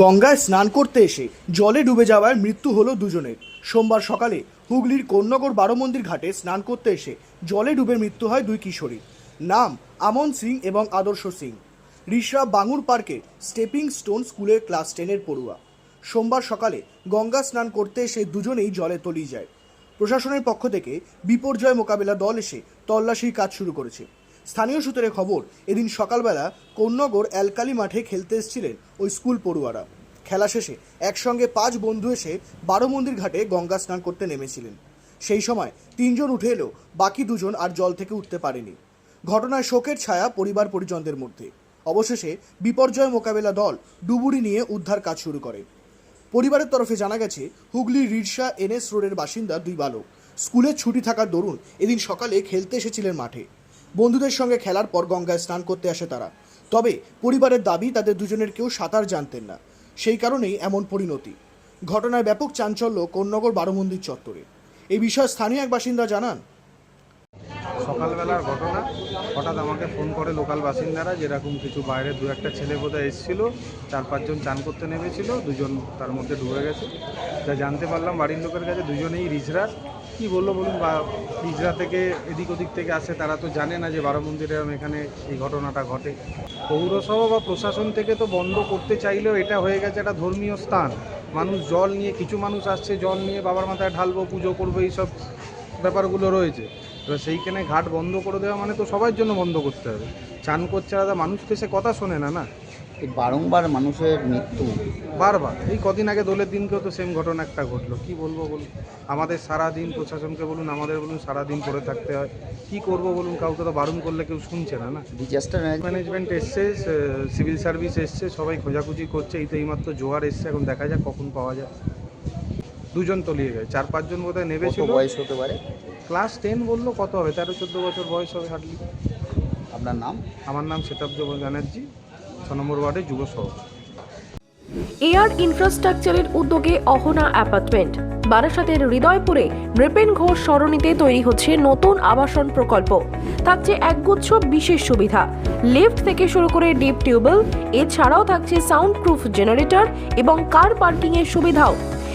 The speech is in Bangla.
গঙ্গায় স্নান করতে এসে জলে ডুবে যাওয়ায় মৃত্যু হলো দুজনের। সোমবার সকালে হুগলির কোন্নগর বারো মন্দির ঘাটে স্নান করতে এসে জলে ডুবে মৃত্যু হয় দুই কিশোরী নাম আমন সিং এবং আদর্শ সিং। রিশরা বাঙুর পার্কে স্টেপিং স্টোন স্কুলের ক্লাস টেনের পড়ুয়া। সোমবার সকালে গঙ্গা স্নান করতে এসে দুজনেই জলে তলিয়ে যায়। প্রশাসনের পক্ষ থেকে বিপর্যয় মোকাবেলা দল এসে তল্লাশির কাজ শুরু করেছে। স্থানীয় সূত্রে খবর, এদিন সকালবেলা কন্যগর অ্যালকালি মাঠে খেলতে এসেছিলেন ওই স্কুল পড়ুয়ারা। খেলা শেষে একসঙ্গে পাঁচ বন্ধু এসে বারো মন্দির ঘাটে গঙ্গা স্নান করতে নেমেছিলেন। সেই সময় তিনজন উঠে এলেও বাকি দুজন আর জল থেকে উঠতে পারেনি। ঘটনায় শোকের ছায়া পরিবার পরিজনদের মধ্যে। অবশেষে বিপর্যয় মোকাবেলা দল ডুবুরি নিয়ে উদ্ধার কাজ শুরু করে। পরিবারের তরফে জানা গেছে হুগলির রিরসা এনএস রোডের বাসিন্দা দুই বালক। স্কুলের ছুটি থাকার দরুন এদিন সকালে খেলতে এসেছিলেন মাঠে। বন্ধুদের সঙ্গে খেলার পর গঙ্গায় স্নান করতে আসে তারা। তবে পরিবারের দাবি, তাদের দুজনের কেউ সাঁতার জানতেন না। সেই কারণেই এমন পরিণতি। ঘটনায় ব্যাপক চাঞ্চল্য কোন্নগর বারোমন্দির চত্বরে। এই বিষয়ে স্থানীয় এক বাসিন্দা জানান সকালবেলার ঘটনা, হঠাৎ আমাকে ফোন করে লোকাল বাসিন্দারা, যেরকম কিছু বাইরে দু একটা ছেলে বোধহয় এসেছিল, চার পাঁচজন চান করতে নেমেছিল, দুজন তার মধ্যে ডুবে গেছে। যা জানতে পারলাম বাড়ির লোকের কাছে দুজনেই রিজরার কি বলল বলুন, বা রিজরা থেকে এদিক ওদিক থেকে আসে, তারা তো জানে না যে বারো মন্দিরে এখানে এই ঘটনাটা ঘটে। পৌরসভা বা প্রশাসন থেকে তো বন্ধ করতে চাইলেও এটা হয়ে গেছে একটা ধর্মীয় স্থান। মানুষ জল নিয়ে, কিছু মানুষ আসছে, জল নিয়ে বাবার মাথায় ঢালবো, পুজো করব, এইসব ব্যাপারগুলো রয়েছে। এবার সেইখানে ঘাট বন্ধ করে দেওয়া মানে তো সবার জন্য বন্ধ করতে হবে। চান করছে আলাদা মানুষ তো সে কথা শোনে না না? এই বারংবার মানুষের মৃত্যু। বারবার। এই কদিন আগে দোলের দিনকেও তো সেম ঘটনা একটা ঘটলো। কি বলব বলুন? আমাদের সারা দিন প্রশাসনকে বলুন আমাদের বলুন সারা দিন পড়ে থাকতে হয়। কি করব বলুন? কাউকে তো বারণ করলে কেউ শুনছে না না? ডিজাস্টার ম্যানেজমেন্ট এসছে সিভিল সার্ভিস এসছে সবাই খোঁজাখুঁজি করছে। এই তো এইমাত্র জোয়ার এসছে এখন দেখা যাক কখন পাওয়া যায়। দুজন তলিয়ে গেছে চার পাঁচজন বোধহয় কত নেবেছিল বয়স হতে পারে? ক্লাস টেন বলল কত হবে? তেরো চোদ্দ বছর বয়স হবে হার্ডলি আপনার নাম? আমার নাম শতাব্দ ব্যানার্জি ছ নম্বর ওয়ার্ডের যুব সভাপতি এয়ার ইনফ্রাস্ট্রাকচারের উদ্যোগে অহনা অ্যাপার্টমেন্ট। বারাসাতের হৃদয়পুরে নৃপেন ঘোষ সরণিতে তৈরি হচ্ছে নতুন আবাসন প্রকল্প। থাকছে একগুচ্ছ বিশেষ সুবিধা। লিফট থেকে শুরু করে ডিপ টিউবওয়েল এছাড়াও থাকছে সাউন্ড প্রুফ জেনারেটর এবং কার পার্কিংয়ের সুবিধাও।